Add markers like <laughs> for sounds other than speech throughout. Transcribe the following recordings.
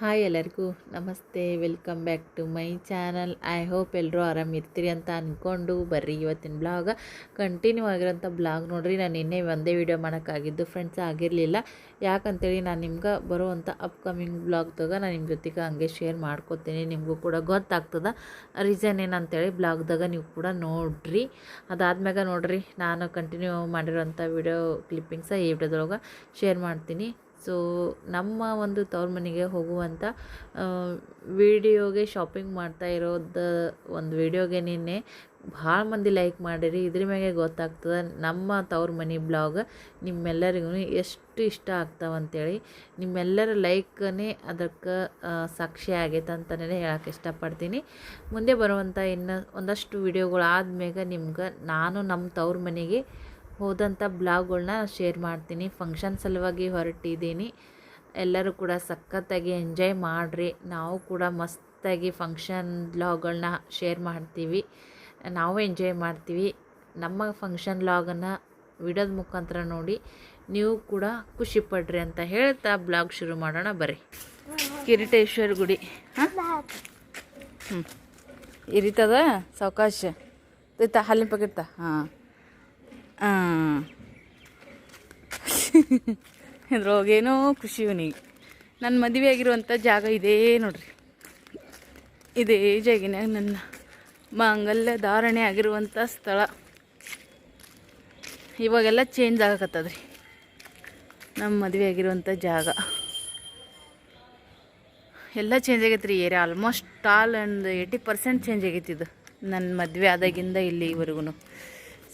Hi ಎಲ್ಲರಿಗೂ, ನಮಸ್ತೆ. Welcome back to my channel I hope ಎಲ್ಲರೂ ಆರಾಮಿರ್ತೀರಿ ಅಂತ ಅಂದ್ಕೊಂಡು ಬರ್ರಿ ಇವತ್ತಿನ ಬ್ಲಾಗ ಕಂಟಿನ್ಯೂ ಆಗಿರೋಂಥ ಬ್ಲಾಗ್ ನೋಡ್ರಿ. ನಾನು ಇನ್ನೇ ಒಂದೇ ವಿಡಿಯೋ ಮಾಡೋಕ್ಕಾಗಿದ್ದು ಫ್ರೆಂಡ್ಸ್ ಆಗಿರಲಿಲ್ಲ. ಯಾಕಂತೇಳಿ ನಾನು ನಿಮ್ಗೆ ಬರುವಂಥ ಅಪ್ಕಮಿಂಗ್ ಬ್ಲಾಗ್ದಾಗ ನಾನು ನಿಮ್ಮ ಜೊತೆಗೆ ಹಂಗೆ ಶೇರ್ ಮಾಡ್ಕೊತೀನಿ. ನಿಮಗೂ ಕೂಡ ಗೊತ್ತಾಗ್ತದ ರೀಸನ್ ಏನಂತೇಳಿ ಬ್ಲಾಗ್ದಾಗ ನೀವು ಕೂಡ ನೋಡ್ರಿ. ಅದಾದ್ಮ್ಯಾಗ ನೋಡ್ರಿ, ನಾನು ಕಂಟಿನ್ಯೂ ಮಾಡಿರೋಂಥ ವಿಡಿಯೋ ಕ್ಲಿಪ್ಪಿಂಗ್ಸ ಈ ವಿಡಿಯೋದೊಳಗೆ ಶೇರ್ ಮಾಡ್ತೀನಿ. ಸೊ ನಮ್ಮ ಒಂದು ತವ್ರ ಮನೆಗೆ ಹೋಗುವಂಥ ವಿಡಿಯೋಗೆ ಶಾಪಿಂಗ್ ಮಾಡ್ತಾ ಇರೋದು ಒಂದು ವಿಡಿಯೋಗೆ ನಿನ್ನೆ ಭಾಳ ಮಂದಿ ಲೈಕ್ ಮಾಡಿರಿ. ಇದ್ರ ಮ್ಯಾಗೆ ಗೊತ್ತಾಗ್ತದೆ ನಮ್ಮ ತವ್ರ ಮನೆ ಬ್ಲಾಗ್ ನಿಮ್ಮೆಲ್ಲರಿಗೂ ಎಷ್ಟು ಇಷ್ಟ ಆಗ್ತಾವಂತೇಳಿ ನಿಮ್ಮೆಲ್ಲರ ಲೈಕನೇ ಅದಕ್ಕೆ ಸಾಕ್ಷಿ ಆಗೈತೆ ಅಂತಲೇ ಹೇಳಕ್ಕೆ ಇಷ್ಟಪಡ್ತೀನಿ. ಮುಂದೆ ಬರುವಂಥ ಇನ್ನು ಒಂದಷ್ಟು ವಿಡಿಯೋಗಳು ಆದ್ಮ್ಯಾಗ ನಿಮ್ಗೆ ನಾನು ನಮ್ಮ ತವ್ರ ಮನೆಗೆ ಹೋದಂಥ ಬ್ಲಾಗ್ಗಳನ್ನ ಶೇರ್ ಮಾಡ್ತೀನಿ. ಫಂಕ್ಷನ್ ಸಲುವಾಗಿ ಹೊರಟಿದ್ದೀನಿ. ಎಲ್ಲರೂ ಕೂಡ ಸಖತ್ತಾಗಿ ಎಂಜಾಯ್ ಮಾಡಿರಿ. ನಾವು ಕೂಡ ಮಸ್ತಾಗಿ ಫಂಕ್ಷನ್ ಬ್ಲಾಗ್ಗಳನ್ನ ಶೇರ್ ಮಾಡ್ತೀವಿ. ನಾವು ಎಂಜಾಯ್ ಮಾಡ್ತೀವಿ. ನಮ್ಮ ಫಂಕ್ಷನ್ ಬ್ಲಾಗನ್ನು ವಿಡಿಯೋದ ಮುಖಾಂತರ ನೋಡಿ ನೀವು ಕೂಡ ಖುಷಿ ಪಡ್ರಿ ಅಂತ ಹೇಳ್ತಾ ಬ್ಲಾಗ್ ಶುರು ಮಾಡೋಣ ಬರ್ರಿ. ಕಿರೀಟೇಶ್ವರ ಗುಡಿ. ಹಾಂ? ಹ್ಞೂ ಇರಿತದ ಸಾವಕಾಶ. ಇತ್ತ ಹಾಲಿನ ಹಾಂ ಹಾಂ. ಇದ್ರೊಳಗೇನೋ ಖುಷಿ ಇವನಿಗೆ ನನ್ನ ಮದುವೆ ಆಗಿರುವಂಥ ಜಾಗ ಇದೇ ನೋಡ್ರಿ. ಇದೇ ಜಾಗಿನಾಗ ನನ್ನ ಮಾಂಗಲ್ಯ ಧಾರಣೆ ಆಗಿರುವಂಥ ಸ್ಥಳ. ಇವಾಗೆಲ್ಲ ಚೇಂಜ್ ಆಗಕತ್ತದ್ರಿ. ನಮ್ಮ ಮದುವೆ ಆಗಿರುವಂಥ ಜಾಗ. ಎಲ್ಲ ಚೇಂಜ್ ಆಗೈತೆ ರೀ ಏರಿಯಾ ಆಲ್ಮೋಸ್ಟ್ ಆಲ್ ಒಂದು ಏಯ್ಟಿ ಪರ್ಸೆಂಟ್ ಚೇಂಜ್ ಆಗೈತಿ ಇದು. ನನ್ನ ಮದುವೆ ಆದಾಗಿಂದ ಇಲ್ಲಿವರೆಗೂ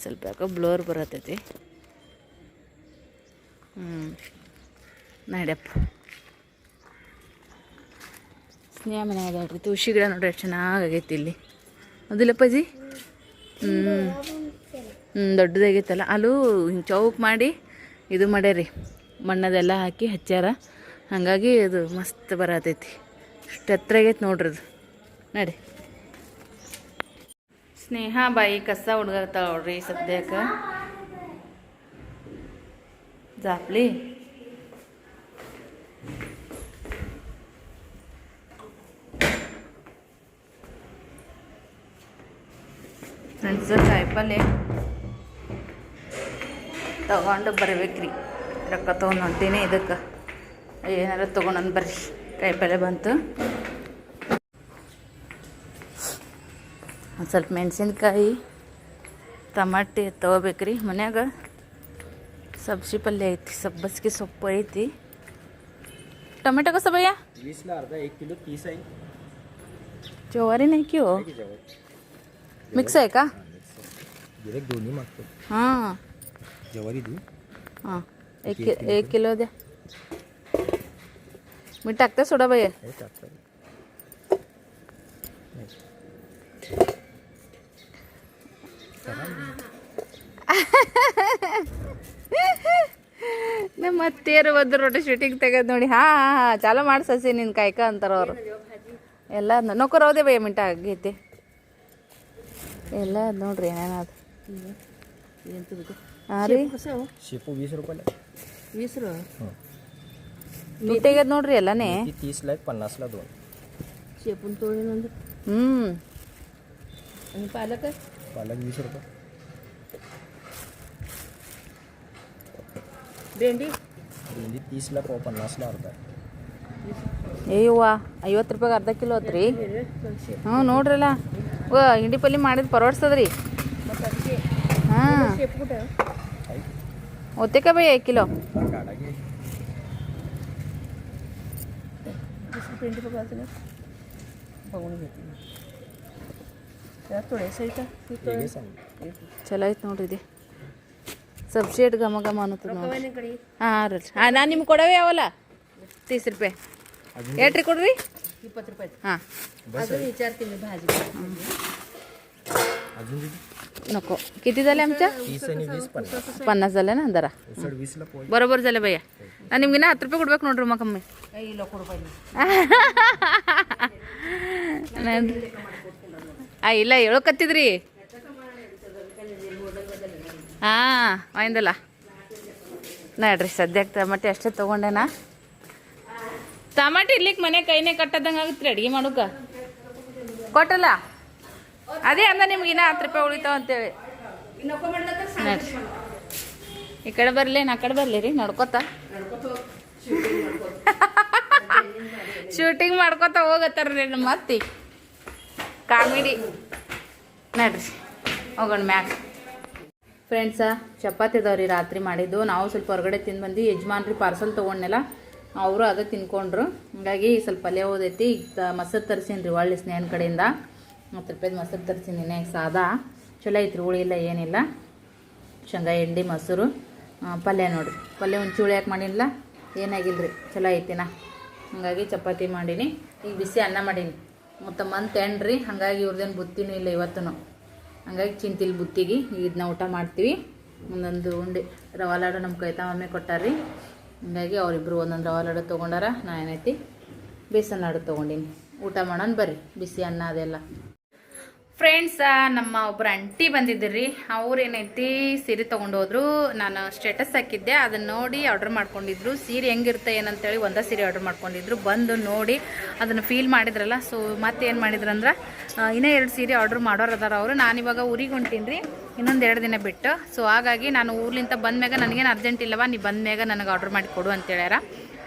ಸ್ವಲ್ಪ ಯಾಕೋ ಬ್ಲೋರ್ ಬರತೈತಿ. ಹ್ಞೂ ನಡ್ಯಪ್ಪ. ಸ್ನೇಹ ಮನೆ ಆಗಿ ತುಳಸಿ ಗಿಡ ನೋಡ್ರಿ ಎಷ್ಟು ಚೆನ್ನಾಗೈತಿ ಇಲ್ಲಿ. ಅದಿಲ್ಲಪ್ಪಾಜಿ? ಹ್ಞೂ ಹ್ಞೂ ದೊಡ್ಡದಾಗೈತಲ್ಲ. ಅಲ್ಲೂ ಹಿಂಗೆ ಚೌಕ್ ಮಾಡಿ ಇದು ಮಾಡ್ಯಾರಿ. ಮಣ್ಣದೆಲ್ಲ ಹಾಕಿ ಹಚ್ಚಾರ ಹಾಗಾಗಿ ಅದು ಮಸ್ತ್ ಬರತೈತಿ. ಅಷ್ಟು ಹತ್ರ ಆಗೈತೆ ನೋಡ್ರಿ ಅದು. ನಡಿ. ಸ್ನೇಹ ಬಾಯಿ ಕಸ ಹುಡ್ಗರ್ತಾಳ ನೋಡ್ರಿ ಸದ್ಯಕ್ಕೆ ಜಾಪ್ಲಿ ಫ್ರೆಂಡ್ಸ್ ಕಾಯಿಪಲ್ಲೆ ತಗೊಂಡು ಬರ್ಬೇಕ್ರಿ ರೊಕ್ಕ ತೊಗೊಂಡು ಹೊಂಟೀನಿ ಇದಕ್ಕೆ ಏನಾರ ತೊಗೊಂಡು ಬರ್ರಿ ಕಾಯಿಪಲ್ಲೆ ಬಂತು ಸ್ವಲ್ಪ ಮೆಣಸಿನ್ಕಾಯಿ ಟಮಾಟಿ ತೊಗೋಬೇಕ್ರಿ ಮನ್ಯಾಗ ಸಬ್ಜಿ ಪಲ್ಯ ಐತಿ ಸಬ್ಬಸ್ಗೆ ಸೊಪ್ಪು ಐತಿ टमाटो कसं भैया वीसला अर्धा एक किलो तीस आहे ज्वारी नाही की हो की जवळ मिक्स आहे का गिरेक दोन्ही मागतो हां ज्वारी देऊ हां एक कि एक किलो द्या मी टाकते सोडा भैया हे टाकतो <laughs> ನಮ್ಮ ಅತ್ತೆಯರು ಬಂದು ರೊಟ್ಟಿ ಶೂಟಿಂಗ್ ತೆಗೆದು ನೋಡಿ. ಹಾ ಹಾ ಚಾಲು ಚಾಲೋ ಮಾಡಿ ಸಸಿ ನಿನ್ನ ಕಾಯ್ಕ ಅಂತಾರ ಅವರು. ಎಲ್ಲ ನೌಕರ್ ಹೋದೆ ಬೈ ಮಿಂಟ ಆಗೈತಿ. ಎಲ್ಲ ನೋಡ್ರಿ ಏನೇನದು ನೋಡ್ರಿ ಎಲ್ಲನೇ. ಹ್ಮ್. ಪಾಲಕ್ ಹ್ಞೂ ಪಾಲಕ? पालक पालक वीस रुपये भेंडी भेंडी तीसला पाव पन्नासला अर्धा ಏಯ್ಯವ್ವ ಐವತ್ತು ರೂಪಾಯಿಗೆ ಅರ್ಧ ಕಿಲೋ ಆತ್ರಿ ಹ್ಞೂ ನೋಡ್ರಲ್ಲ ವ ಹಿಂಡಿ ಪಲ್ಯ ಮಾಡಿದ್ ಪರವಡ್ಸದ್ರಿ ಹಾಂ शेपू कुठं होते का बाई एक किलो काढा घे दुसरी भेंडी बघायचं ना बघून घेते त्यात थोड्याशा इथं हे घे सांग ಚಲೋ ಐತೆ ನೋಡ್ರಿ ಇದು ಸಬ್ಸಿ ಎಟ್ ಘಮ ಘಮ ಅನ್ನತ್ತದ ನೋಡ್ರಿ ಕಡೆ ಹಾಂ ರೀ ಹಾಂ ನಾನು ನಿಮ್ಗೆ ಕೊಡವೆ ಯಾವಲ್ಲ ತೀಸ್ ರೂಪಾಯಿ ಏಟ್ರಿ ಕೊಡ್ರಿ ಇಪ್ಪತ್ತು ರೂಪಾಯಿ ಹಾಂ अजून विचारते मी भाजी अजून दिली नको किती झाले आमच्या तीस आणि वीस पन्नास पन्नास झाले ना जरा उसळ वीसला पोळी बरोबर झालं भैया ನಾನು ನಿಮ್ಗೆ ಇನ್ನ ಹತ್ತು ರೂಪಾಯಿ ಕೊಡ್ಬೇಕು ನೋಡ್ರಿ ಮಕ್ಕಮ್ಮಿ काही लोक रुपये ನೋಡ್ರಿ ಆ ಇಲ್ಲ ಹೇಳಕತ್ತಿದ್ರಿ ಹಾಂ ಒಯ್ದಲ್ಲ ನೋಡ್ರಿ ಸದ್ಯಕ್ಕೆ ಟಮಾಟಿ ಅಷ್ಟೇ ತೊಗೊಂಡೆನಾ. ಟಮಾಟಿ ಇರ್ಲಿಕ್ಕೆ ಮನೆ ಕೈನೇ ಕಟ್ಟದಂಗೆ ಆಗುತ್ತೆ ಅಡುಗೆ ಮಾಡೋಕ? ಕೊಟ್ಟಲ್ಲ? ಅದೇ ಅಂದ ನಿಮ್ಗೆ ಇನ್ನೂ ಹತ್ತು ರೂಪಾಯಿ ಉಳಿತಾವ ಅಂತೇಳಿ. ನೋಡ್ರಿ. ಈ ಕಡೆ ಬರಲಿ ನಾ ಕಡೆ ಬರಲಿ ರೀ ನಡ್ಕೋತ. ಶೂಟಿಂಗ್ ಮಾಡ್ಕೋತ ಹೋಗತ್ತಾರ್ರಿ ನಮ್ಮ ಅತ್ತಿ. ಕಾಮಿಡಿ ನೋಡ್ರಿ, ಹೋಗೋಣ ಮ್ಯಾಕ್ ಫ್ರೆಂಡ್ಸ ಚಪಾತಿ ಅದಾವ್ರಿ ರಾತ್ರಿ ಮಾಡಿದ್ದು. ನಾವು ಸ್ವಲ್ಪ ಹೊರಗಡೆ ತಿಂದು ಬಂದು ಯಜಮಾನ್ರಿ ಪಾರ್ಸಲ್ ತೊಗೊಂಡೆಲ್ಲ ಅವರು ಅದೇ ತಿನ್ಕೊಂಡ್ರು. ಹೀಗಾಗಿ ಸ್ವಲ್ಪ ಪಲ್ಯ ಓದೈತಿ ಈಗ ಮೊಸರು ತರಿಸೀನಿ ರೀ ಒಳ್ಳೆ ಸ್ನೇಹನ ಕಡೆಯಿಂದ. ಹತ್ತು ರೂಪಾಯ್ದು ಮೊಸರು ತರಿಸೀನಿ ನೆನೆ ಸಾದಾ. ಚಲೋ ಐತ್ರಿ, ಹುಳಿ ಇಲ್ಲ, ಏನಿಲ್ಲ. ಶೇಂಗಾ, ಹಿಂಡಿ, ಮೊಸರು ಪಲ್ಯ ನೋಡಿರಿ. ಪಲ್ಯ ಒಂದು ಚೂಳಿ ಯಾಕೆ ಮಾಡಿಲ್ಲ ಏನಾಗಿಲ್ಲ ರೀ ಚಲೋ ಐತಿನ? ಹಾಗಾಗಿ ಚಪಾತಿ ಮಾಡೀನಿ. ಈಗ ಬಿಸಿ ಅನ್ನ ಮಾಡೀನಿ. ಮತ್ತು ಮಂತ್ ಎಂಡ್ ರೀ ಹಾಗಾಗಿ ಇವ್ರದ್ದೇನು ಬುತ್ತಿನೂ ಇಲ್ಲ ಇವತ್ತೂ ಹಂಗಾಗಿ ಚಿಂತಿಲ್ ಬುತ್ತಿಗೆ, ಇದನ್ನ ಊಟ ಮಾಡ್ತೀವಿ. ಒಂದೊಂದು ಉಂಡೆ ರವಾ ಲಾಡು ನಮ್ಮ ಕೈತಾ ಮಮ್ಮಿ ಕೊಟ್ಟಾರ್ರಿ. ಹಂಗಾಗಿ ಅವರಿಬ್ರು ಒಂದೊಂದು ರವಾ ಲಾಡು ತೊಗೊಂಡಾರ, ನಾ ಏನೈತಿ? ಬೇಸನ್ ಲಾಡು ತೊಗೊಂಡೀನಿ. ಊಟ ಮಾಡೋಣ ಬರ್ರಿ, ಬಿಸಿ ಅನ್ನ ಅದೆಲ್ಲ. ಫ್ರೆಂಡ್ಸ್ ನಮ್ಮ ಒಬ್ರು ಅಂಟಿ ಬಂದಿದ್ದೀರಿ. ಅವ್ರು ಏನೈತಿ ಸೀರೆ ತೊಗೊಂಡೋದ್ರು, ನಾನು ಸ್ಟೇಟಸ್ ಹಾಕಿದ್ದೆ. ಅದನ್ನ ನೋಡಿ ಆರ್ಡರ್ ಮಾಡ್ಕೊಂಡಿದ್ರು. ಸೀರೆ ಹೆಂಗಿರುತ್ತೆ, ಏನಂತೇಳಿ ಒಂದೇ ಸೀರೆ ಆರ್ಡರ್ ಮಾಡ್ಕೊಂಡಿದ್ರು. ಬಂದು ನೋಡಿ ಅದನ್ನು ಫೀಲ್ ಮಾಡಿದ್ರಲ್ಲ ಸೊ ಮತ್ತೆ ಏನು ಮಾಡಿದ್ರಂದ್ರೆ ಇನ್ನೂ ಎರಡು ಸೀರೆ ಆರ್ಡರ್ ಮಾಡೋರು ಅದಾರ ಅವರು. ನಾನಿವಾಗ ಊರಿಗೆ ಹೊಂಟೀನಿ ರೀ ಇನ್ನೊಂದು ಎರಡು ದಿನ ಬಿಟ್ಟು. ಸೊ ಹಾಗಾಗಿ ನಾನು ಊರ್ಲಿಂದ ಬಂದ್ಮ್ಯಾಗ ನನಗೇನು ಅರ್ಜೆಂಟ್ ಇಲ್ಲವಾ, ನೀ ಬಂದ್ಮ್ಯಾಗ ನನಗೆ ಆರ್ಡರ್ ಮಾಡಿ ಕೊಡು ಅಂತೇಳ್ಯಾರ.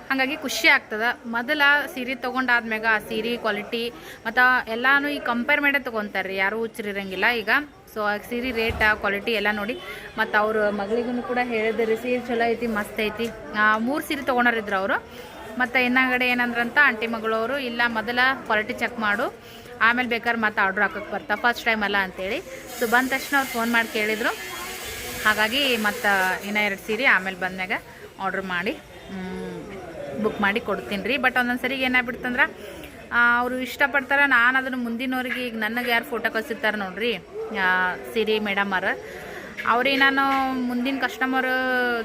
ಹಾಗಾಗಿ ಖುಷಿ ಆಗ್ತದ. ಮೊದಲ ಸೀರೆ ತೊಗೊಂಡಾದ್ಮ್ಯಾಗ ಆ ಸೀರೆ ಕ್ವಾಲಿಟಿ ಮತ್ತು ಎಲ್ಲಾನು ಈಗ ಕಂಪೇರ್ ಮಾಡೇ ತೊಗೊತಾರೆ ರೀ ಯಾರೂ ಹುಚ್ಚರಿರಂಗಿಲ್ಲ ಈಗ. ಸೊ ಸೀರೆ ರೇಟ್ ಕ್ವಾಲಿಟಿ ಎಲ್ಲ ನೋಡಿ. ಮತ್ತು ಅವ್ರ ಮಗಳಿಗೂ ಕೂಡ ಹೇಳಿದ್ರಿ, ಸೀರೆ ಚಲೋ ಐತಿ, ಮಸ್ತ್ ಐತಿ. ಮೂರು ಸೀರೆ ತೊಗೊಂಡಾರಿದ್ರು ಅವರು. ಮತ್ತು ಇನ್ನಗಡೆ ಏನಂದ್ರಂತ ಆಂಟಿ ಮಗಳವರು ಇಲ್ಲ, ಮೊದಲ ಕ್ವಾಲಿಟಿ ಚೆಕ್ ಮಾಡು. ಆಮೇಲೆ ಬೇಕಾದ್ರೆ ಮತ್ತೆ ಆರ್ಡ್ರ್ ಹಾಕಕ್ಕೆ ಬರ್ತಾ ಫಸ್ಟ್ ಟೈಮ್ ಅಲ್ಲ ಅಂತೇಳಿ. ಸೊ ಬಂದ ತಕ್ಷಣ ಅವ್ರು ಫೋನ್ ಮಾಡಿ ಕೇಳಿದರು. ಹಾಗಾಗಿ ಮತ್ತು ಇನ್ನೂ ಎರಡು ಸೀರೆ ಆಮೇಲೆ ಬಂದ್ಮ್ಯಾಗ ಆರ್ಡ್ರ್ ಮಾಡಿ. ಬುಕ್ ಮಾಡಿ ಕೊಡ್ತೀನಿ ರೀ. ಬಟ್ ಒಂದೊಂದು ಸರಿಗೆ ಏನಾಗ್ಬಿಡ್ತಂದ್ರೆ ಅವರು ಇಷ್ಟಪಡ್ತಾರೆ, ನಾನು ಅದನ್ನು ಮುಂದಿನವ್ರಿಗೆ ಈಗ ನನಗೆ ಯಾರು ಫೋಟೋ ಕಳಿಸಿರ್ತಾರೆ ನೋಡಿರಿ. ಸಿರಿ ಮೇಡಮ್ ಅವ್ರ. ಅವ್ರಿಗೆ ನಾನು ಮುಂದಿನ ಕಸ್ಟಮರ್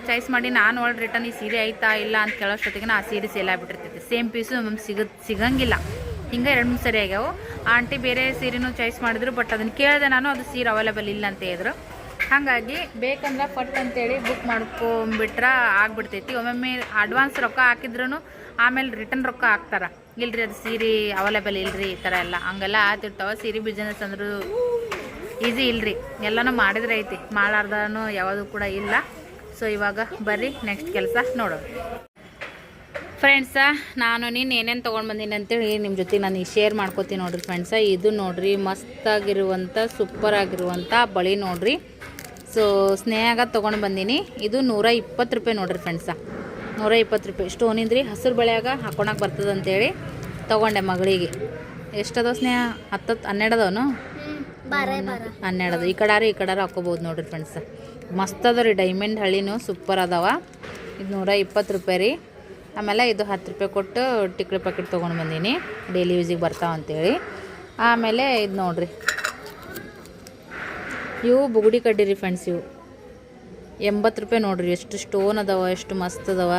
ಚಾಯ್ಸ್ ಮಾಡಿ ನಾನು ಒಳ್ಳೆ ರಿಟರ್ನ್ ಈ ಸೀರೆ ಐತಾ ಇಲ್ಲ ಅಂತ ಕೇಳೋಷ್ಟೊತ್ತಿಗೆ ಆ ಸೀರೆ ಸೇಲ್ ಆಗಿಬಿಟ್ಟಿರ್ತೈತಿ. ಸೇಮ್ ಪೀಸು ನಮ್ಗೆ ಸಿಗ ಸಿಗಂಗಿಲ್ಲ. ಹಿಂಗೆ ಎರಡು ಮೂರು ಸರಿ ಆಗ್ಯಾವು. ಆಂಟಿ ಬೇರೆ ಸೀರೆನೂ ಚಾಯ್ಸ್ ಮಾಡಿದ್ರು ಬಟ್ ಅದನ್ನು ಕೇಳಿದೆ ನಾನು ಅದು ಸೀರೆ ಅವೈಲೇಬಲ್ ಇಲ್ಲ ಅಂತ ಹೇಳಿದ್ರು. ಹಾಗಾಗಿ ಬೇಕಂದ್ರೆ ಫಟ್ ಅಂತೇಳಿ ಬುಕ್ ಮಾಡ್ಕೊಂಬಿಟ್ರೆ ಆಗ್ಬಿಡ್ತೈತಿ. ಒಮ್ಮೊಮ್ಮೆ ಅಡ್ವಾನ್ಸ್ ರೊಕ್ಕ ಹಾಕಿದ್ರು ಆಮೇಲೆ ರಿಟರ್ನ್ ರೊಕ್ಕ ಹಾಕ್ತಾರೆ. ಇಲ್ರಿ ಅದು ಸೀರೆ ಅವೈಲೇಬಲ್ ಇಲ್ರಿ ಈ ಥರ ಎಲ್ಲ. ಹಂಗೆಲ್ಲ ಆತಿರ್ತಾವ ಸೀರೆ ಬಿಸ್ನೆಸ್ ಅಂದ್ರೂ ಈಸಿ ಇಲ್ರಿ. ಎಲ್ಲನೂ ಮಾಡಿದ್ರೆ ಐತಿ. ಮಾಡಾರ್ದೂ ಯಾವುದು ಕೂಡ ಇಲ್ಲ. ಸೊ ಇವಾಗ ಬರ್ರಿ ನೆಕ್ಸ್ಟ್ ಕೆಲಸ ನೋಡೋಣ. ಫ್ರೆಂಡ್ಸ ನಾನು ನೀನು ಏನೇನು ತೊಗೊಂಡು ಬಂದೀನಿ ಅಂತೇಳಿ ನಿಮ್ಮ ಜೊತೆ ನಾನು ಶೇರ್ ಮಾಡ್ಕೋತೀನಿ ನೋಡಿರಿ ಫ್ರೆಂಡ್ಸ ಇದು ನೋಡಿರಿ ಮಸ್ತಾಗಿರುವಂಥ ಸೂಪರ್ ಆಗಿರುವಂಥ ಬಳಿ ನೋಡ್ರಿ. ಸೊ ಸ್ನೇಹಾಗ ತೊಗೊಂಡು ಬಂದೀನಿ. ಇದು ನೂರ ಇಪ್ಪತ್ತು ರೂಪಾಯಿ ನೋಡ್ರಿ ಫ್ರೆಂಡ್ಸ ನೂರ ಇಪ್ಪತ್ತು ರೂಪಾಯಿ. ಸ್ಟೋನಿಂದ್ರಿ ಹಸಿರು ಬಳೆಯಾಗ ಹಾಕೊಳಕ್ಕೆ ಬರ್ತದೆ ಅಂತೇಳಿ ತೊಗೊಂಡೆ ಮಗಳಿಗೆ. ಎಷ್ಟದವ ಸ್ನೇಹ? ಹತ್ತತ್ತು, ಹನ್ನೆರಡು ಅದಾವನು? ಹನ್ನೆರಡು. ಈ ಕಡಾರು, ಈ ಕಡಾರ ಹಾಕೋಬೋದು ನೋಡ್ರಿ ಫ್ರೆಂಡ್ಸ ಮಸ್ತ್ ಅದ ರೀ ಡೈಮಂಡ್ ಹಳ್ಳಿನೂ ಸೂಪರ್ ಅದಾವ. ಇದು ನೂರ ಇಪ್ಪತ್ತು ರೂಪಾಯಿ ರೀ. ಆಮೇಲೆ ಇದು ಹತ್ತು ರೂಪಾಯಿ ಕೊಟ್ಟು ಟಿಕ್ಲಿ ಪ್ಯಾಕೆಟ್ ತೊಗೊಂಡು ಬಂದೀನಿ. ಡೈಲಿ ಯೂಸಿಗೆ ಬರ್ತಾವಂತೇಳಿ. ಆಮೇಲೆ ಇದು ನೋಡ್ರಿ. ಇವು ಬುಗುಡಿ ಕಡ್ಡಿ ರೀ ಫ್ರೆಂಡ್ಸ್ ಇವು. ಎಂಬತ್ತು ರೂಪಾಯಿ ನೋಡ್ರಿ, ಎಷ್ಟು ಸ್ಟೋನ್ ಅದಾವ, ಎಷ್ಟು ಮಸ್ತ್ ಅದಾವ.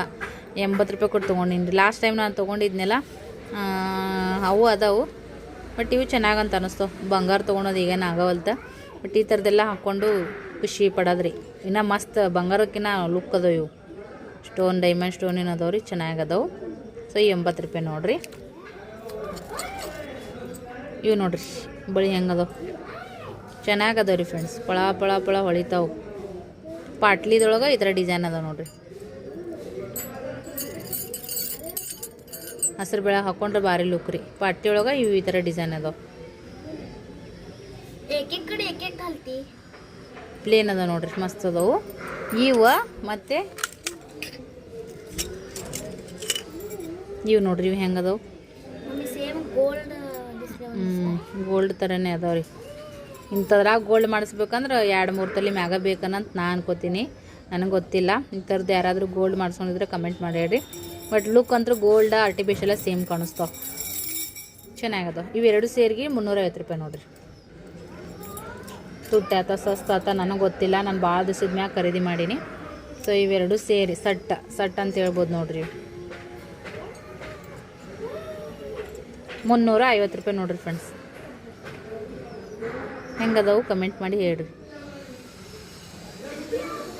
ಎಂಬತ್ತು ರೂಪಾಯಿ ಕೊಟ್ಟು ತೊಗೊಂಡಿನಿ ಲಾಸ್ಟ್ ಟೈಮ್ ನಾನು ತೊಗೊಂಡಿದ್ನೆಲ್ಲ ಅವು ಅದಾವು. ಬಟ್ ಇವು ಚೆನ್ನಾಗಂತ ಅನ್ನಿಸ್ತು ಬಂಗಾರ ತೊಗೊಳೋದು ಈಗೇನು ಆಗವಲ್ತ. ಬಟ್ ಈ ಥರದ್ದೆಲ್ಲ ಹಾಕ್ಕೊಂಡು ಖುಷಿ ಪಡೋದ್ರಿ ಇನ್ನು ಮಸ್ತ್ ಬಂಗಾರಕ್ಕಿನ್ನ ಲುಕ್ ಅದಾವ ಇವು. ಸ್ಟೋನ್ ಡೈಮಂಡ್ ಸ್ಟೋನ್ ಏನು ಅದಾವ ರೀ ಚೆನ್ನಾಗದಾವು ಸೊ ಎಂಬತ್ತು ರೂಪಾಯಿ ನೋಡ್ರಿ. ಇವು ನೋಡ್ರಿ, ಬಳಿ ಹೆಂಗದಾವ ಚೆನ್ನಾಗದವ ರೀ ಫ್ರೆಂಡ್ಸ್ ಪಳ ಪಳ ಪಳ ಹೊಳಿತಾವು. ಪಾಟ್ಲಿದೊಳಗೆ ಈ ಥರ ಡಿಸೈನ್ ಅದಾವೆ ನೋಡಿರಿ. ಹಸಿರು ಬೆಳೆ ಹಾಕೊಂಡ್ರೆ ಭಾರಿ ಲುಕ್ ರೀ. ಪಾಟ್ಲಿ ಒಳಗೆ ಇವು ಈ ಥರ ಡಿಸೈನ್ ಅದಾವೆ ಪ್ಲೇನ್ ಅದಾವೆ ನೋಡ್ರಿ ಮಸ್ತ್ ಅದಾವು. ಇವ ಮತ್ತೆ ಇವು ನೋಡ್ರಿ ಇವು ಹೆಂಗೆ ಅದಾವು? ಹ್ಞೂ ಗೋಲ್ಡ್ ಥರನೇ ಅದಾವ ರೀ. ಇಂಥದ್ರಾಗ ಗೋಲ್ಡ್ ಮಾಡಿಸ್ಬೇಕಂದ್ರೆ ಎರಡು ಮೂರು ತಲೆ ಮ್ಯಾಗ ಬೇಕನ್ನಂತ ನಾ ಅನ್ಕೋತೀನಿ. ನನಗೆ ಗೊತ್ತಿಲ್ಲ. ಇಂಥದ್ದು ಯಾರಾದರೂ ಗೋಲ್ಡ್ ಮಾಡಿಸ್ಕೊಂಡಿದ್ರೆ ಕಮೆಂಟ್ ಮಾಡಿ ಹೇಳ್ರಿ ಬಟ್ ಲುಕ್ ಅಂತೂ ಗೋಲ್ಡ್ ಆರ್ಟಿಫಿಷಿಯಲ ಸೇಮ್ ಕಾಣಿಸ್ತಾವ ಚೆನ್ನಾಗದ ಇವೆರಡು ಸೇರಿಗೆ ಮುನ್ನೂರೈವತ್ತು ರೂಪಾಯಿ ನೋಡಿರಿ. ತುಟ್ಟಿ ಆತ ಸಸ್ತ ನನಗೆ ಗೊತ್ತಿಲ್ಲ. ನಾನು ಭಾಳ ದಿವಸದ ಮ್ಯಾಗ ಖರೀದಿ ಮಾಡೀನಿ. ಸೊ ಇವೆರಡು ಸೇರಿ ಸಟ್ಟ ಸಟ್ ಅಂತ ಹೇಳ್ಬೋದು ನೋಡಿರಿ. ಮುನ್ನೂರ ಐವತ್ತು ರೂಪಾಯಿ ನೋಡಿರಿ ಫ್ರೆಂಡ್ಸ್ ಹೆಂಗದವು? ಕಮೆಂಟ್ ಮಾಡಿ ಹೇಳ್ರಿ.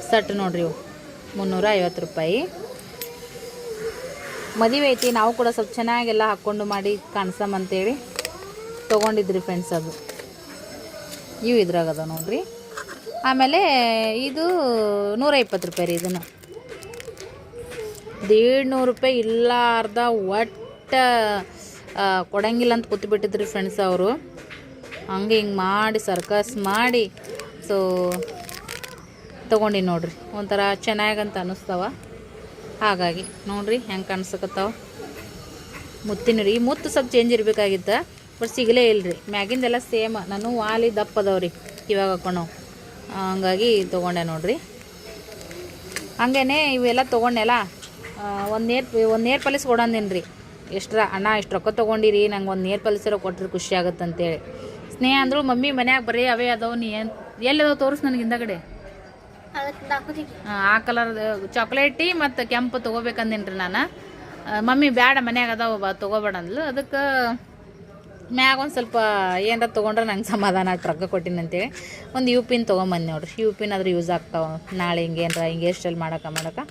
ಸಟ್ ನೋಡ್ರಿ ಇವು. ಮುನ್ನೂರ ಐವತ್ತು ರೂಪಾಯಿ. ಮದುವೆ ಐತಿ, ನಾವು ಕೂಡ ಸ್ವಲ್ಪ ಚೆನ್ನಾಗೆಲ್ಲ ಹಾಕ್ಕೊಂಡು ಮಾಡಿ ಕಾಣಿಸಮಂತೇಳಿ ತೊಗೊಂಡಿದ್ರಿ ಫ್ರೆಂಡ್ಸ್ ಅದು. ಇವು ಇದ್ರಾಗದ ನೋಡ್ರಿ. ಆಮೇಲೆ ಇದು ನೂರ ಇಪ್ಪತ್ತು ರೂಪಾಯಿ ರೀ ಇದನ್ನು. ದೇಡ್ ನೂರು ರೂಪಾಯಿ ಇಲ್ಲ ಅರ್ಧ ಒಟ್ಟ ಕೊಡಂಗಿಲ್ಲ ಅಂತ ಕೂತ್ಬಿಟ್ಟಿದ್ರಿ ಫ್ರೆಂಡ್ಸ್ ಅವರು. ಹಂಗೆ ಹಿಂಗೆ ಮಾಡಿ ಸರ್ಕಸ್ ಮಾಡಿ ಸೊ ತೊಗೊಂಡಿ ನೋಡ್ರಿ. ಒಂಥರ ಚೆನ್ನಾಗಂತ ಅನ್ನಿಸ್ತಾವ ಹಾಗಾಗಿ, ನೋಡ್ರಿ ಹೆಂಗೆ ಕಾಣಿಸ್ಕತ್ತಾವ. ಮುತ್ತಿನ ರೀ, ಮುತ್ತು ಸ್ವಲ್ಪ ಚೇಂಜ್ ಇರಬೇಕಾಗಿತ್ತು ಬಟ್ ಸಿಗಲೇ ಇಲ್ರಿ. ಮ್ಯಾಗಿಂದೆಲ್ಲ ಸೇಮ್ ನಾನು ವಾಲಿ ದಪ್ಪ ಅದಾವ್ರಿ, ಇವಾಗ ಹಾಕೊಂಡು ಹಂಗಾಗಿ ತೊಗೊಂಡೆ ನೋಡ್ರಿ. ಹಂಗೇನೆ ಇವೆಲ್ಲ ತೊಗೊಂಡೆಲ್ಲ ಒಂದು ನೇರ್ ಒಂದು ನೇರ್ ಪಲಿಸ್ ಕೊಡಂದೇನು ರೀ ಎಷ್ಟ್ರ, ಅಣ್ಣ ಎಷ್ಟು ರೊಕ್ಕ ತೊಗೊಂಡಿರಿ, ನಂಗೆ ಒಂದು ನೇರ್ ಪಲಿಸಿರೋ ಕೊಟ್ಟರೆ ಖುಷಿ ಆಗುತ್ತೆ ಅಂತೇಳಿ ಸ್ನೇಹ ಅಂದ್ರು ಮಮ್ಮಿ ಮನ್ಯಾಗ ಬರೀ ಅವೇ ಅದಾವ ನೀ ಎಲ್ಲಿ ಎಲ್ಲಿದಾವ ತೋರಿಸ್ ನನಗೆ ಹಿಂದಗಡೆ? ಆ, ಕಲರ್ ಚಾಕ್ಲೇಟಿ ಮತ್ತು ಕೆಂಪು ತೊಗೋಬೇಕಂದೇನ್ರಿ ನಾನು. ಮಮ್ಮಿ ಬ್ಯಾಡ ಮನ್ಯಾಗ ಅದಾವ ಬಾ ತೊಗೋಬೇಡ ಅಂದ್ಲು. ಅದಕ್ಕೆ ಮ್ಯಾಗ ಒಂದು ಸ್ವಲ್ಪ ಏನಾರ ತೊಗೊಂಡ್ರೆ ನಂಗೆ ಸಮಾಧಾನ ಟ್ರಗ್ ಕೊಟ್ಟಿನಿ ಅಂತೇಳಿ. ಒಂದು ಯು ಪಿನ್ ತೊಗೊಂಬಂದು ನೋಡ್ರಿ. ಯು ಪಿನ್ ಆದ್ರೆ ಯೂಸ್ ಆಗ್ತಾವ. ನಾಳೆ ಹಿಂಗೆ ಏನಾರ ಹಿಂಗೆ ಸ್ಟೈಲ್ ಮಾಡೋಕೆ ಮಾಡಕ್ಕೆ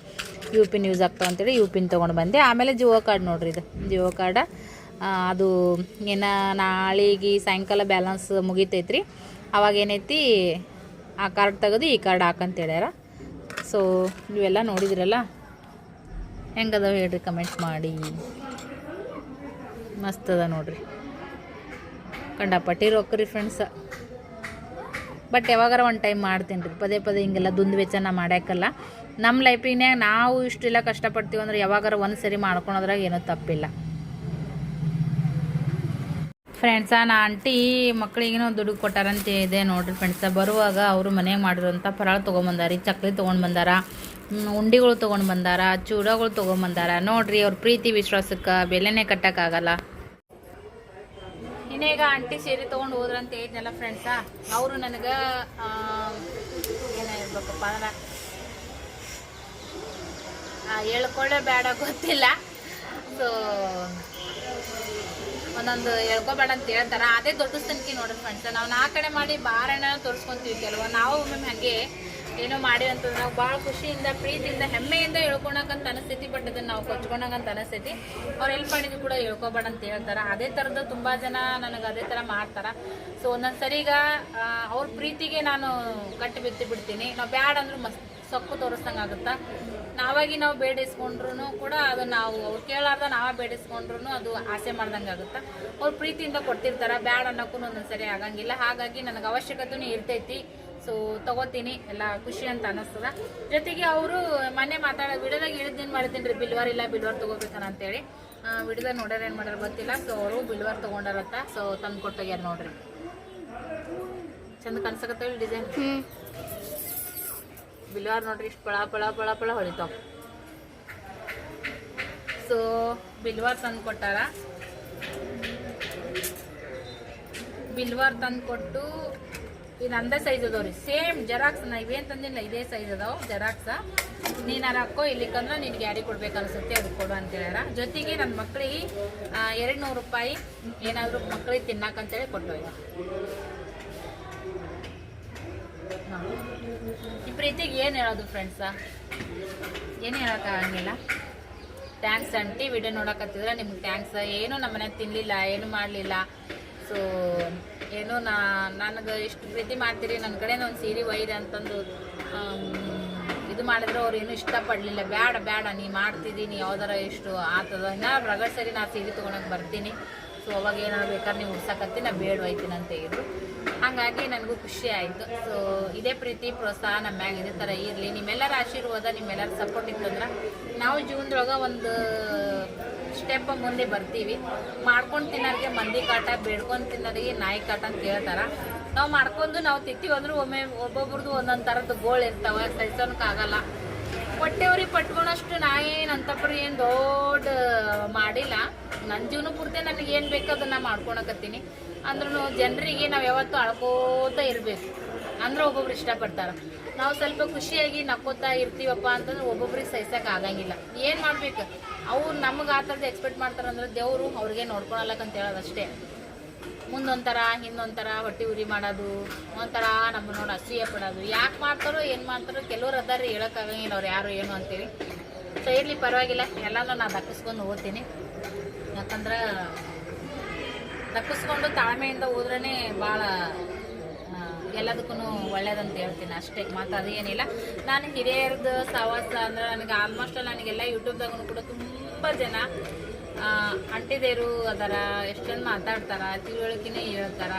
ಯು ಪಿನ್ ಯೂಸ್ ಆಗ್ತಾವ ಅಂತೇಳಿ ಯು ಪಿನ್ ತೊಗೊಂಡು ಬಂದೆ. ಆಮೇಲೆ ಜಿಯೋ ಕಾರ್ಡ್ ನೋಡ್ರಿ ಇದು. ಜಿಯೋ ಕಾರ್ಡ ಅದು ಏನ ನಾಳೆಗೆ ಸಾಯಂಕಾಲ ಬ್ಯಾಲೆನ್ಸ್ ಮುಗಿತೈತ್ರಿ. ಅವಾಗ ಏನೈತಿ, ಆ ಕಾರ್ಡ್ ತೆಗೆದು ಈ ಕಾರ್ಡ್ ಹಾಕಂತ ಹೇಳ್ಯಾರ. ಸೊ ನೀವೆಲ್ಲ ನೋಡಿದ್ರಲ್ಲ? ಹೆಂಗದವ ಹೇಳ್ರಿ ಕಮೆಂಟ್ ಮಾಡಿ. ಮಸ್ತ್ ಅದ ನೋಡ್ರಿ. ಕಂಡಪಟ್ಟಿ ರೊಕ್ಕ ರೀ ಫ್ರೆಂಡ್ಸ ಬಟ್ ಯಾವಾಗಾರ ಒಂದು ಟೈಮ್ ಮಾಡ್ತೀನಿ ರೀ ಪದೇ ಪದೇ ಹಿಂಗೆಲ್ಲ ದುಂದು ವೆಚ್ಚನ ಮಾಡ್ಯಾಕಲ್ಲ. ನಮ್ಮ ಲೈಫಿನ್ಯಾಗ ನಾವು ಇಷ್ಟೆಲ್ಲ ಕಷ್ಟಪಡ್ತೀವಿ ಅಂದ್ರೆ ಯಾವಾಗಾರ ಒಂದು ಸರಿ ಮಾಡ್ಕೊಳೋದ್ರಾಗ ಏನೂ ತಪ್ಪಿಲ್ಲ. ಫ್ರೆಂಡ್ಸ ನಾ ಆಂಟಿ ಮಕ್ಕಳಿಗೇನೋ ದುಡ್ಡು ಕೊಟ್ಟಾರಂತ ಇದೆ ನೋಡ್ರಿ ಫ್ರೆಂಡ್ಸ ಬರುವಾಗ ಅವರು ಮನೆಗೆ ಮಾಡಿರೋಂಥ ಫರಾಳು ತೊಗೊಂಬಂದಾರಿ, ಚಕ್ಲಿ ತೊಗೊಂಡು ಬಂದಾರ ಉಂಡಿಗಳು ತೊಗೊಂಡು ಬಂದಾರ ಚೂಡಗಳು ತೊಗೊಂಬಂದಾರ. ನೋಡ್ರಿ ಅವ್ರ ಪ್ರೀತಿ, ವಿಶ್ವಾಸಕ್ಕೆ ಬೆಲೆನೇ ಕಟ್ಟೋಕ್ಕಾಗಲ್ಲ. ಇನ್ನೇಗ ಆಂಟಿ ಸೇರಿ ತೊಗೊಂಡು ಹೋದ್ರಂತ ಹೇಳಿದ್ನಲ್ಲ ಫ್ರೆಂಡ್ಸ ಅವರು ನನಗೆ ಏನಾಗಿರ್ಬೇಕಪ್ಪ ಅಂದ್ರೆ ಹೇಳ್ಕೊಳ್ಳೇ ಬೇಡ, ಗೊತ್ತಿಲ್ಲ. ಸೊ ಒಂದೊಂದು ಹೇಳ್ಕೊಬೇಡ ಅಂತ ಹೇಳ್ತಾರ. ಅದೇ ದೊಡ್ಡ ನೋಡ್ರಿ ಫ್ರೆಂಡ್ಸ್ ನಾವು ನಾ ಮಾಡಿ ಬಾರಣ್ಣ ತೋರಿಸ್ಕೊಂತೀವಿ ಕೆಲವ. ನಾವು ಒಮ್ಮೆ ಹಾಗೆ ಏನೋ ಮಾಡಿ ಅಂತಂದ್ರೆ ನಾವು ಭಾಳ ಖುಷಿಯಿಂದ, ಪ್ರೀತಿಯಿಂದ, ಹೆಮ್ಮೆಯಿಂದ ಹೇಳ್ಕೊಳಕಂತ ಅನಿಸ್ತೈತಿ ಬಟ್ ಅದನ್ನ ನಾವು ಕೊಚ್ಕೊಳಕಂತ ಅನಿಸ್ತೈತಿ. ಅವ್ರು ಹೆಲ್ಪ್ ಮಾಡಿದ್ರು ಕೂಡ ಹೇಳ್ಕೊಬೇಡ ಅಂತ ಹೇಳ್ತಾರೆ. ಅದೇ ಥರದ ತುಂಬ ಜನ ನನಗೆ ಅದೇ ಥರ ಮಾಡ್ತಾರೆ. ಸೊ ಒಂದೊಂದು ಸರಿಗ ಈಗ ಅವ್ರ ಪ್ರೀತಿಗೆ ನಾನು ಕಟ್ಟಿ ಬಿತ್ತಿ ಬಿಡ್ತೀನಿ. ನಾವು ಬ್ಯಾಡ ಅಂದ್ರೆ ಮಸ್ತ್ ಸೊಕ್ಕು ತೋರಿಸ್ದಂಗೆ ಆಗುತ್ತಾ? ನಾವಾಗಿ ನಾವು ಬೇಡಿಸ್ಕೊಂಡ್ರು ಕೂಡ ಅದು ನಾವು ಅವ್ರು ಕೇಳಾರ್ದ ನಾವೇ ಬೇಡಿಸ್ಕೊಂಡ್ರು ಅದು ಆಸೆ ಮಾಡ್ದಂಗೆ ಆಗುತ್ತೆ? ಅವ್ರು ಪ್ರೀತಿಯಿಂದ ಕೊಡ್ತಿರ್ತಾರೆ, ಬ್ಯಾಡ ಅನ್ನೋಕ್ಕೂ ಒಂದೊಂದು ಸರಿ ಆಗಂಗಿಲ್ಲ. ಹಾಗಾಗಿ ನನಗೆ ಅವಶ್ಯಕತೆನೂ ಇರ್ತೈತಿ. ಸೊ ತಗೋತೀನಿ. ಎಲ್ಲ ಖುಷಿ ಅಂತ ಅನ್ನಿಸ್ತದ ಜೊತೆಗೆ ಅವರು ಮನೆ ಮಾತಾಡೋ ವಿಡಿಯೋದಾಗ ಇಳಿದೇನು ಮಾಡಿದ್ದೀನಿ ರೀ ಬಿಲ್ವಾರ್ ಇಲ್ಲ, ಬಿಲ್ವಾರ್ ತೊಗೋಬೇಕನ ಅಂತೇಳಿ. ವಿಡಿಯೋದಾಗ ನೋಡ್ಯಾರ ಏನು ಮಾಡ್ಯಾರ ಗೊತ್ತಿಲ್ಲ. ಸೊ ಅವರು ಬಿಲ್ವಾರ್ ತೊಗೊಂಡಾರತ್ತ. ಸೊ ತಂದು ಕೊಟ್ಟೋಗ್ಯಾರ ನೋಡ್ರಿ. ಚಂದ ಕನ್ಸಕತ್ತೇಳಿ ಡಿಸೈನ್ ಬಿಲ್ವಾರ್ ನೋಡ್ರಿ ಇಷ್ಟು ಪಳ ಪಳ ಪಳ ಪಳ ಹೊಳಿತಾವ ಸೊ ಬಿಲ್ವಾರ್ ತಂದು ಕೊಟ್ಟಾರ? ಬಿಲ್ವಾರ್ ತಂದು ಕೊಟ್ಟು ಇದು ಅಂದೇ ಸೈಜ್ ಅದಾವ್ರಿ ಸೇಮ್ ಜೆರಾಕ್ಸ್ ನಾ ಇವೇನು ತಂದಿಲ್ಲ, ಇದೇ ಸೈಜ್ ಅದಾವ ಜೆರಾಕ್ಸ ನೀನಾರ ಹಾಕೋ ಇಲ್ಲಿಕಂದ್ರೆ ನಿನ್ ಯಾರಿಗೆ ಕೊಡ್ಬೇಕು ಅನ್ಸುತ್ತೆ ಅದು ಕೊಡು ಅಂತ ಹೇಳ್ಯಾರ. ಜೊತೆಗೆ ನನ್ನ ಮಕ್ಳಿಗೆ ಎರಡು ನೂರು ರೂಪಾಯಿ ಏನಾದರೂ ಮಕ್ಳಿಗೆ ತಿನ್ನಾಕಂತೇಳಿ ಕೊಟ್ಟು ಈ ಪ್ರೀತಿಗೆ ಏನು ಹೇಳೋದು ಫ್ರೆಂಡ್ಸ ಏನು ಹೇಳೋಕ್ಕಾಗಂಗಿಲ್ಲ ಥ್ಯಾಂಕ್ಸ್ ಅಂಟಿ ವಿಡಿಯೋ ನೋಡಕತ್ತಿದ್ರೆ ನಿಮ್ಗೆ ಥ್ಯಾಂಕ್ಸ್ ಏನು ನಮ್ಮ ಮನ್ಯಾಗ ತಿನ್ನಲಿಲ್ಲ ಏನು ಮಾಡಲಿಲ್ಲ. ಸೊ ಏನು ನಾ, ನನಗೆ ಇಷ್ಟು ಪ್ರೀತಿ ಮಾಡ್ತೀರಿ ನನ್ನ ಕಡೆ ಒಂದು ಸೀರೆ ಒಯ್ಯಿರಿ ಅಂತಂದು ಇದು ಮಾಡಿದ್ರೆ ಅವ್ರು ಏನು ಇಷ್ಟಪಡಲಿಲ್ಲ. ಬೇಡ ಬೇಡ ನೀ ಮಾಡ್ತಿದ್ದೀನಿ ಯಾವ್ದಾರ ಇಷ್ಟು ಆತದ. ಇನ್ನ ರಗಡ್ ಸರಿ ನಾ ಸೀರೆ ತೊಗೊಳಕ್ಕೆ ಬರ್ತೀನಿ. ಸೊ, ಅವಾಗ ಏನಾದ್ರು ಬೇಕಾದ್ರೆ ನೀವು ಉಡ್ಸಕತ್ತಿ, ನಾ ಬೇಡ ಒಯ್ತೀನಿ ಅಂತ ಹೇಳಿದ್ರು. ಹಾಗಾಗಿ ನನಗೂ ಖುಷಿ ಆಯಿತು. ಸೊ, ಇದೇ ಪ್ರೀತಿ, ಪ್ರೋತ್ಸಾಹ ನಮ್ಮ ಮ್ಯಾಗ ಇದೇ ಥರ ಇರಲಿ. ನಿಮ್ಮೆಲ್ಲರ ಆಶೀರ್ವಾದ, ನಿಮ್ಮೆಲ್ಲರ ಸಪೋರ್ಟ್ ಇತ್ತಂದ್ರೆ ನಾವು ಜೀವನದೊಳಗೆ ಒಂದು ಸ್ಟೆಪ್ ಮುಂದೆ ಬರ್ತೀವಿ. ಮಾಡ್ಕೊಂಡು ತಿನ್ನೋರಿಗೆ ಮಂದಿ ಕಾಟ, ಬೇಡ್ಕೊಂಡು ತಿನ್ನೋರಿಗೆ ನಾಯಿ ಕಾಟ ಅಂತ ಹೇಳ್ತಾರ. ನಾವು ಮಾಡ್ಕೊಂಡು ನಾವು ತಿಂತೀವಿ ಅಂದ್ರೆ ಒಮ್ಮೆ ಒಬ್ಬೊಬ್ರದ್ದು ಒಂದೊಂದು ಥರದ್ದು ಗೋಳು ಇರ್ತಾವೆ, ಸಹಿಸೋನಕ್ಕಾಗಲ್ಲ. ಹೊಟ್ಟೆವ್ರಿಗೆ ಪಟ್ಕೊಳಷ್ಟು ನಾ ಏನು ಅಂತಪ್ರಿ ಏನು ದೊಡ್ಡ ಮಾಡಿಲ್ಲ. ನನ್ನ ಜೀವನ ಪೂರ್ತಿ ನನಗೆ ಏನು ಬೇಕೋ ಅದನ್ನು ಮಾಡ್ಕೊಳಕತ್ತೀನಿ. ಅಂದ್ರೂ ಜನರಿಗೆ ನಾವು ಯಾವತ್ತೂ ಅಳ್ಕೋತ ಇರಬೇಕು. ಅಂದ್ರೆ ಒಬ್ಬೊಬ್ರು ಇಷ್ಟಪಡ್ತಾರೆ. ನಾವು ಸ್ವಲ್ಪ ಖುಷಿಯಾಗಿ ನಕ್ಕೋತಾ ಇರ್ತೀವಪ್ಪ ಅಂತಂದ್ರೆ ಒಬ್ಬೊಬ್ರಿಗೆ ಸಹಿಸಕ್ಕೆ ಆಗಂಗಿಲ್ಲ. ಏನು ಮಾಡ್ಬೇಕು? ಅವ್ರು ನಮಗೆ ಆ ಥರದ್ದು ಎಕ್ಸ್ಪೆಕ್ಟ್ ಮಾಡ್ತಾರಂದ್ರೆ ದೇವರು ಅವ್ರಿಗೆ ನೋಡ್ಕೊಳಲ್ಲಕ್ಕಂತ ಹೇಳೋದಷ್ಟೇ. ಮುಂದೊಂಥರ, ಹಿಂದೊಂಥರ ಹೊಟ್ಟೆ ಉರಿ ಮಾಡೋದು, ಒಂಥರ ನಮ್ಮ ನೋಡಿ ಅಸೂಯೆ ಪಡೋದು. ಯಾಕೆ ಮಾಡ್ತಾರೋ, ಏನು ಮಾಡ್ತಾರೋ ಕೆಲವ್ರು ಅದಾರ ಹೇಳೋಕ್ಕಾಗಂಗಿಲ್ಲ ಅವ್ರು ಯಾರು ಏನು ಅಂತೀರಿ. ಸೊ ಇರಲಿ, ಪರವಾಗಿಲ್ಲ. ಎಲ್ಲನೂ ನಾನು ದಕ್ಕಿಸ್ಕೊಂಡು ಓದ್ತೀನಿ ಯಾಕಂದ್ರೆ, ದಕ್ಕಿಸ್ಕೊಂಡು ತಾಳ್ಮೆಯಿಂದ ಹೋದ್ರೇ ಭಾಳ ಎಲ್ಲದಕ್ಕೂ ಒಳ್ಳೇದಂತ ಹೇಳ್ತೀನಿ ಅಷ್ಟೇ. ಮತ್ತು ಅದೇನಿಲ್ಲ ನಾನು ಹಿರಿಯರದ್ದು ಸಹವಾಸ ಅಂದ್ರೆ, ನನಗೆ ಆಲ್ಮೋಸ್ಟ್ ನನಗೆಲ್ಲ ಯೂಟ್ಯೂಬ್ದಾಗೂ ಕೂಡ ತುಂಬ ಜನ ಅಂಟಿದೇರು ಅದರ ಎಷ್ಟೊಂದು ಮಾತಾಡ್ತಾರ, ತಿಳುವಳಿಕೆನೇ ಹೇಳ್ತಾರ.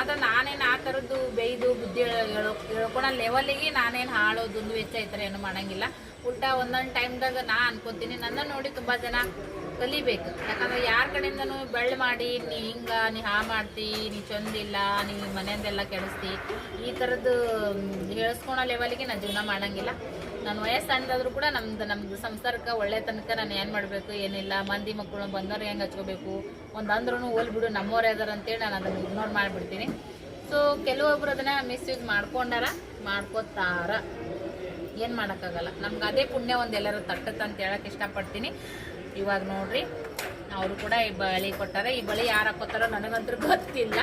ಆದ್ರೆ ನಾನೇನು ಆ ಥರದ್ದು ಬೇಯ್ದು ಬುದ್ಧಿ ಹೇಳೋ ಹೇಳ್ಕೊಳೋ ಲೆವೆಲಿಗೆ ನಾನೇನು ಹಾಳೋದು ದುಂದು ವೆಚ್ಚ ಥರ ಏನು ಮಾಡೋಂಗಿಲ್ಲ. ಉಲ್ಟಾ ಒಂದೊಂದು ಟೈಮ್ದಾಗ ನಾ ಅನ್ಕೋತೀನಿ, ನನ್ನ ನೋಡಿ ತುಂಬ ಜನ ಕಲಿಬೇಕು. ಯಾಕಂದ್ರೆ ಯಾರ ಕಡೆಯಿಂದನು ಬೆಳ್ಳು ಮಾಡಿ, ನೀ ಹಿಂಗ, ನೀ ಹಾ ಮಾಡ್ತಿ, ನೀ ಚಂದಿಲ್ಲ ನೀ ಮನೆಯಿಂದೆಲ್ಲ ಕೆಡಿಸ್ತಿ, ಈ ಥರದ್ದು ಹೇಳಿಸ್ಕೊಳೋ ಲೆವೆಲ್ಗೆ ನಾನು ಜೀವನ ಮಾಡಂಗಿಲ್ಲ. ನಾನು ವಯಸ್ಸು ಕೂಡ ನಮ್ದು ನಮ್ದು ಸಂಸಾರಕ್ಕೆ ಒಳ್ಳೆ ತನಕ ನಾನು ಏನು ಮಾಡಬೇಕು, ಏನಿಲ್ಲ. ಮಂದಿ ಮಕ್ಕಳು ಬಂದವ್ರು ಹೆಂಗೆ ಹಚ್ಕೋಬೇಕು? ಒಂದು ಅಂದ್ರೂ ಹೋಲ್ ಬಿಡು, ನಮ್ಮವ್ರು ಅಂತೇಳಿ ನಾನು ಅದನ್ನು ಇಗ್ನೋರ್ ಮಾಡಿಬಿಡ್ತೀನಿ. ಸೊ ಕೆಲವೊಬ್ರು ಅದನ್ನು ಮಿಸ್ಯೂಸ್ ಮಾಡ್ಕೊಂಡಾರ, ಮಾಡ್ಕೋತಾರ. ಏನು ಮಾಡೋಕ್ಕಾಗಲ್ಲ. ನಮ್ಗೆ ಅದೇ ಪುಣ್ಯ ಒಂದು ಎಲ್ಲರೂ ತಟ್ಟತ್ತೆ ಅಂತ ಹೇಳಕ್ಕೆ ಇಷ್ಟಪಡ್ತೀನಿ. ಇವಾಗ ನೋಡ್ರಿ. ಅವರು ಕೂಡ ಈ ಬಳಿ ಕೊಟ್ಟಾರೆ. ಈ ಬಳಿ ಯಾರು ಹಾಕೋತಾರೋ ನನಗಂತೂ ಗೊತ್ತಿಲ್ಲ.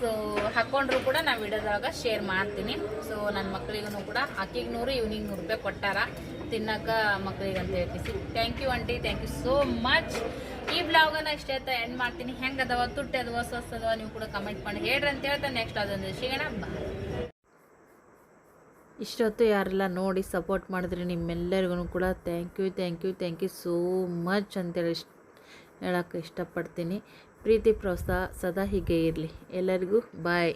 ಸೊ ಹಾಕೊಂಡ್ರು ಕೂಡ ನಾವು ಇಡೋದಾಗ ಶೇರ್ ಮಾಡ್ತೀನಿ. ಸೊ ನನ್ನ ಮಕ್ಕಳಿಗೂ ಕೂಡ ಅಕ್ಕಿಗೆ ನೂರು, ಇವ್ನಿಗೆ ನೂರು ರೂಪಾಯಿ ಕೊಟ್ಟಾರ. ತಿನ್ನಕ ಮಕ್ಕಳಿಗೆ ಅಂತ ಹೇಳ್ತೀನಿ thank you aunty thank you so much ಈ ಬ್ಲಾಗನ್ನು ಇಷ್ಟ ಆಯ್ತಾ? ಎಂಡ್ ಮಾಡ್ತೀನಿ. ಹೆಂಗೆ ಅದಾವ ತುಟ್ಟಿ ಅದಾವ? ಸ್ವಸ್ಥ ಅದಾವ? ನೀವು ಕೂಡ ಕಮೆಂಟ್ ಮಾಡಿ ಹೇಳ್ರಿ ಅಂತ ಹೇಳ್ತಾ ನೆಕ್ಸ್ಟ್ ಅದೊಂದು. ಸಿಗೋಣ. ಬಾಯ್ ಇಷ್ಟೊತ್ತು ಯಾರೆಲ್ಲ ನೋಡಿ ಸಪೋರ್ಟ್ ಮಾಡಿದ್ರೆ ನಿಮ್ಮೆಲ್ಲರಿಗೂ ಕೂಡ thank you thank you thank you so much ಅಂತೇಳಿ ಇಷ್ಟ ಹೇಳೋಕ್ಕೆ ಇಷ್ಟಪಡ್ತೀನಿ. ಪ್ರೀತಿ, ಪ್ರೋತ್ಸಾಹ ಸದಾ ಹೀಗೆ ಇರಲಿ. ಎಲ್ಲರಿಗೂ ಬಾಯ್